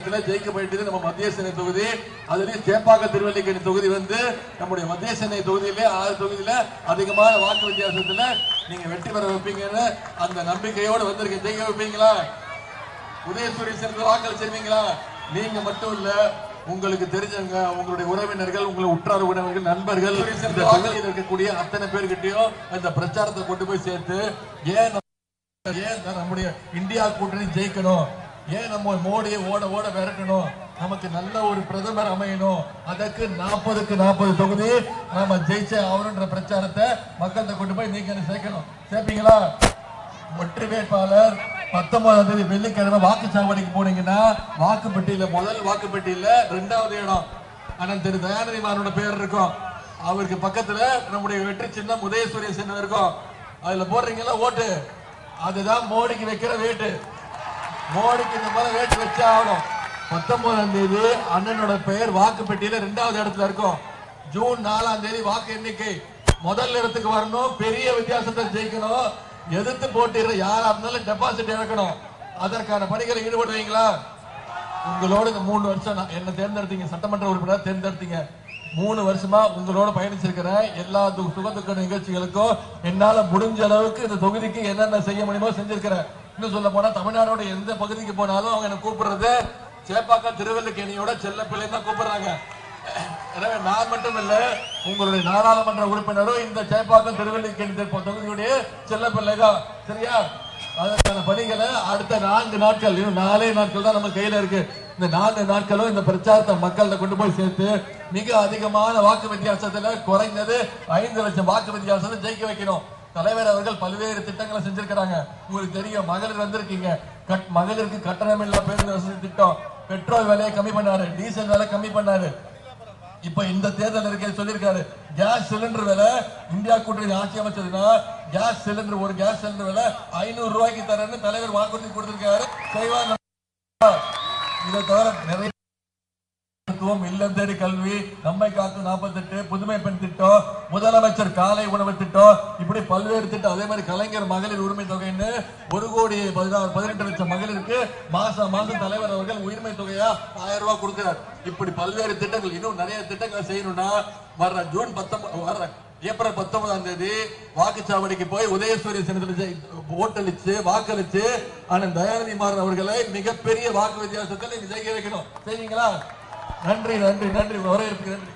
ஜெயிக்க வேண்டியது நம்ம மத்திய சென்னை தொகுதி. அதுலயும் சேப்பாக்க திருவல்லிக்கேணி தொகுதி வந்து நம்முடைய மத்திய சென்னை தொகுதியிலே ஆறு தொகுதியில அதிகமான வாக்கு வித்தியாசத்துல நீங்க வெற்றி பெற வைப்பீங்கன்னு அந்த நம்பிக்கையோடு வந்திருக்க ஜெயிக்க வைப்பீங்களா? உதயசூரிய சேர்ந்து வாக்களிச்சிருவீங்களா நீங்க மட்டும் இல்ல உங்களுக்கு தெரிஞ்சவங்க உங்களுடைய உறவினர்கள் உங்களுடைய உற்றார் உறவினர்கள் நண்பர்கள் இந்த தொகுதியில் இருக்கக்கூடிய அத்தனை பேர்கிட்டயும் இந்த பிரச்சாரத்தை கொண்டு போய் சேர்த்து ஏன் ஏன் நம்முடைய இந்தியா கூட்டணி ஜெயிக்கணும்? ஏன் நம்ம மோடியை ஓட ஓட விரட்டணும்? நமக்கு நல்ல ஒரு பிரதமர் அமையணும். அதற்கு நாற்பதுக்கு நாற்பது தொகுதி. நாம ஜெயிச்ச அவருன்ற பிரச்சாரத்தை மக்கள்கிட்ட கொண்டு போய் நீங்க என்ன சேர்க்கணும்? சேர்ப்பீங்களா? ஒற்று வேட்பாளர் பத்தொன்பதாம் தேதி வெள்ளிக்கிழமை வாக்குச்சாவடிக்கு போனீங்கன்னா வாக்குப்பட்டியல முதல் வாக்குப்பட்டியல ரெண்டாவது இடம். ஆனால் திரு தயாநிதி மாறனோட பேர் இருக்கும். அவருக்கு பக்கத்துல நம்முடைய வெற்றி சின்னம் உதயசூரிய சின்னம் இருக்கும். அதுல போடுறீங்களா? ஓட்டு. அதுதான் மோடிக்கு வைக்கிற வேட்டு மோடிக்கு இந்த மாதிரி ரேட் வச்சே ஆகணும். பத்தொன்பதாம் தேதி அண்ணனோட பெயர் வாக்குப்பட்டியல ரெண்டாவது இடத்துல இருக்கும். ஜூன் நாலாம் தேதி வாக்கு எண்ணிக்கை. முதல் இடத்துக்கு வரணும் பெரிய வித்தியாசத்தை ஜெயிக்கணும். எதிர்த்து போட்டிடுற யாரா இருந்தாலும் டெபாசிட் இறக்கணும். அதற்கான பணிகளை ஈடுபடுவீங்களா உங்களோட இந்த மூணு வருஷம் நான் என்ன தேர்ந்தெடுத்தீங்க சட்டமன்ற உறுப்பினர் தேர்ந்தெடுத்தீங்க. மூணு வருஷமா உங்களோட பயணிச்சிருக்கிறேன். எல்லா து- சுக துக்க நிகழ்ச்சிகளுக்கும் என்னால முடிஞ்ச அளவுக்கு இந்த தொகுதிக்கு என்னென்ன செய்ய முடியுமோ செஞ்சிருக்கிறேன். இன்னும் சொல்ல போனா தமிழ்நாடோட எந்த பகுதிக்கு போனாலும் அவங்க என்ன கூப்பிடுறது? சேப்பாக்கம் திருவல்லிக்கேணியோட செல்ல பிள்ளைன்னு தான் கூப்பிடுறாங்க. எனவே நான் மட்டும் இல்ல உங்களுடைய நாடாளுமன்ற உறுப்பினரும் இந்த சேப்பாக்கம் திருவல்லிக்கேணி தொகுதியுடைய செல்ல பிள்ளை தான் சரியா? அதற்கான பணிகளை அடுத்த நான்கு நாட்கள் இன்னும் நாலே நாட்கள் தான் நம்ம கையில இருக்கு. இந்த நான்கு நாட்களும் இந்த பிரச்சாரத்தை மக்கள்கிட்ட கொண்டு போய் சேர்த்து மிக அதிகமான வாக்கு வித்தியாசத்துல குறைந்தது ஐந்து லட்சம் வாக்கு வித்தியாசத்தை ஜெயிக்க வைக்கணும். தலைவர் அவர்கள் பல்வேறு திட்டங்களை செஞ்சிருக்கிறாங்க. உங்களுக்கு தெரியும் மகளிர் வந்திருக்கீங்க. கட் மகளிருக்கு கட்டணம் இல்ல பேருந்து வசதி திட்டம். பெட்ரோல் விலையை கம்மி பண்ணாரு டீசல் விலை கம்மி பண்ணாரு. இப்ப இந்த தேர்தல் இருக்க சொல்லியிருக்காரு கேஸ் சிலிண்டர் விலை இந்தியா கூட்டணி ஆட்சி அமைச்சதுன்னா கேஸ் சிலிண்டர் ஒரு கேஸ் சிலிண்டர் விலை ஐநூறு ரூபாய்க்கு தரேன்னு தலைவர் வாக்குறுதி கொடுத்திருக்காரு. செய்வாங்க. இதை தவிர நிறைய மருத்துவம் இல்லம் தேடி கல்வி நம்மை காத்து நாற்பத்தெட்டு புதுமை பெண் திட்டம் முதலமைச்சர் காலை உணவு திட்டம் இப்படி பல்வேறு திட்டம். அதே மாதிரி கலைஞர் மகளிர் உரிமை தொகைன்னு ஒரு கோடி பதினாறு பதினெட்டு லட்சம் மகளிருக்கு. மாசம் மாசம் தலைவர் அவர்கள் உரிமை தொகையா ஆயிரம் ரூபாய் கொடுக்கிறார். இப்படி பல்வேறு திட்டங்கள் இன்னும் நிறைய திட்டங்களை செய்யணும்னா வர்ற ஜூன் பத்தொன்பது வர்ற ஏப்ரல் பத்தொன்பதாம் தேதி வாக்குச்சாவடிக்கு போய் உதயசூரிய சின்னத்தில் ஓட்டளிச்சு வாக்களிச்சு அண்ணன் தயாநிதி மாறன் அவர்களை மிகப்பெரிய வாக்கு வித்தியாசத்தில் நீங்க ஜெயிக்க வைக்கணும். சரிங்களா நன்றி நன்றி நன்றி. வரவேற்பு நன்றி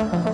uh-huh.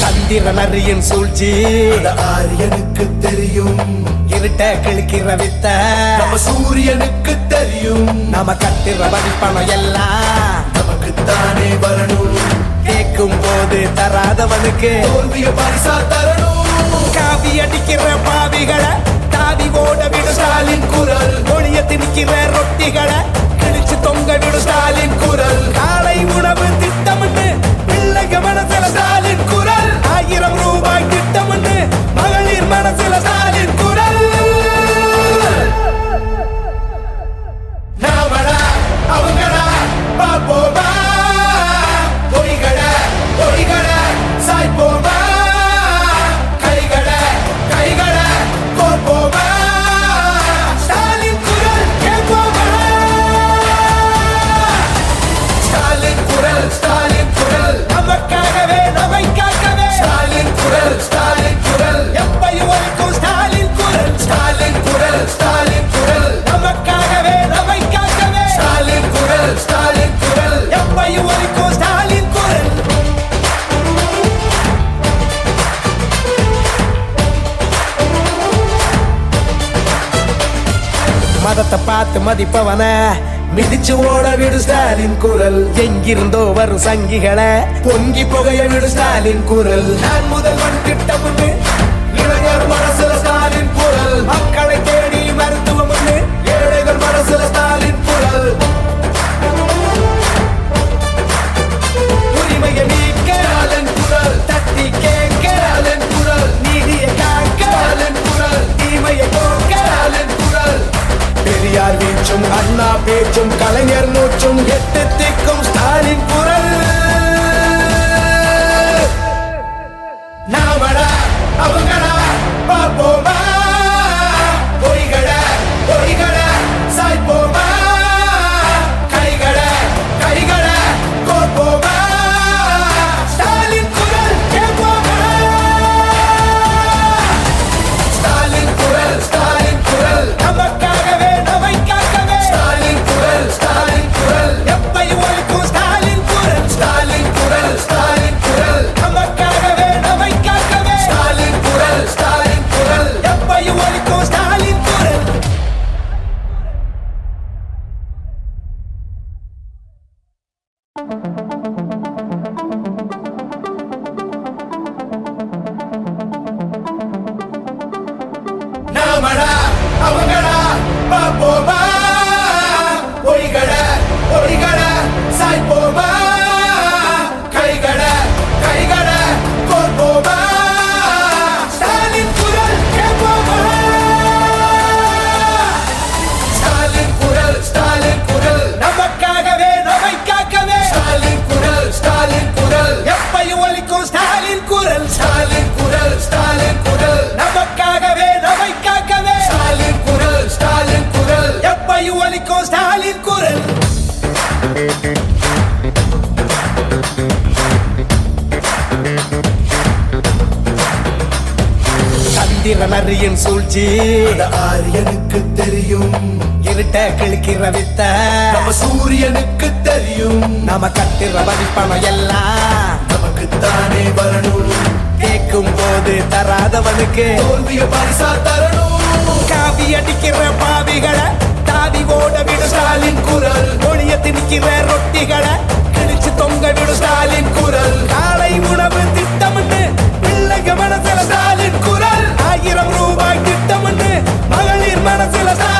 சந்திரனறியின் சூழ்ச்சி. ஆரியனுக்கு தெரியும். இருட்ட கிழக்கிற வித்த. நம்ம சூரியனுக்கு தெரியும். நம்ம கத்திர வரிப்பணம் எல்லாம் நமக்கு தானே வரணும். கேட்கும் போது தராதவனுக்கு தோல்விய பரிசா தரணும். காவி அடிக்கிற பாவிகளை தாவி ஓடி குரல். ஒளிய திணிக்கிற ரொட்டிகளை கிழிச்சு தொங்க விடும் ஸ்டாலின் குரல். காலை உணவு திட்டமிட்டு பிள்ளை கவனத்தில் ஸ்டாலின் குரல் மதத்தை பார்த்து மதிப்பவன. மிதிச்சு ஓட விடு ஸ்டாலின் குரல். எங்கிருந்தோ வரும் சங்கிகளை. பொங்கி புகைய விடு ஸ்டாலின் குரல். நான் முதல்வன் திட்டம் இளைஞர் மனசுல ஸ்டாலின் குரல். மக்களை தேடி மருத்துவம் ஏழைகள் மனசுல ஸ்டாலின் கலைஞர் அந்த ஆரியனுக்கு தெரியும். இருட்ட கிழக்கிற வித்த. நம்ம சூரியனுக்கு தெரியும். நாம கட்டுற வரிப்பணம் எல்லாம். நமக்கு தானே வரணும். கேட்கும் போது தராதவனுக்கு. தோல்விய பரிசா தரணும். காவி அடிக்கிற பாவிகளை தாவி ஓட விடு ஸ்டாலின் குரல். ஒளிய திணிக்கிற ரொட்டிகளை கிழிச்சு தொங்க விடு ஸ்டாலின் குரல். காலை உணவு மகளிர் மனசுல ஸ்டாலின் குரல்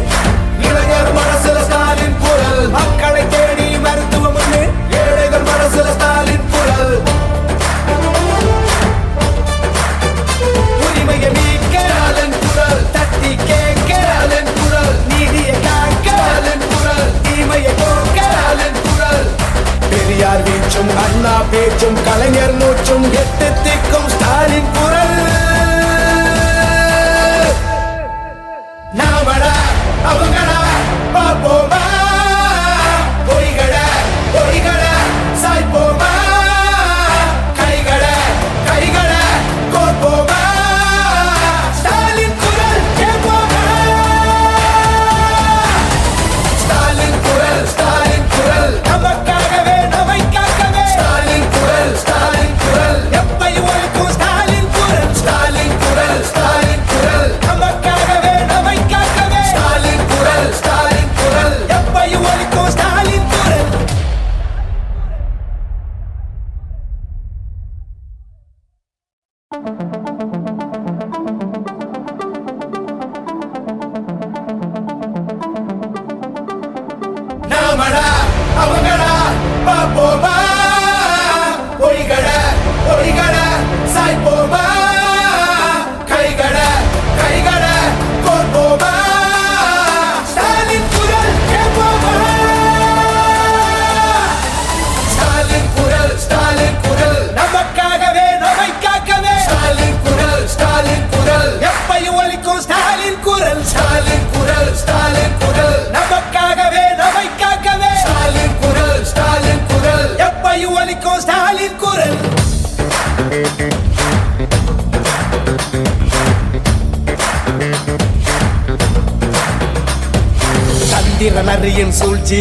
ஆடுகிற நரியின் சூழ்ச்சி.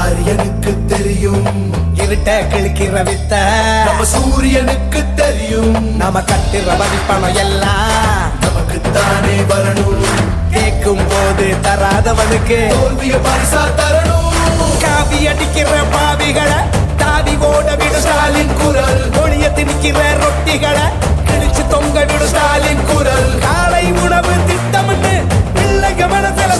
ஆரியனுக்கு தெரியும். இருட்ட கிழிக்கிற வித்த. நம்ம சூரியனுக்கு தெரியும். நம்ம கட்டுற வரிப்பணம் எல்லாம் நமக்கு தானே வரணும். கேட்கும் போது தராதவனுக்கு தோல்விய பரிசா தரணும். காவி அடிக்கிற பாவிகளை தாவி ஓட விடும் ஸ்டாலின் குரல். ஒளிய திணிக்கிற ரொட்டிகளை கிழிச்சு தொங்க விடும் ஸ்டாலின் குரல். காலை உணவு திட்டமிட்டு பிள்ளைங்க மனசில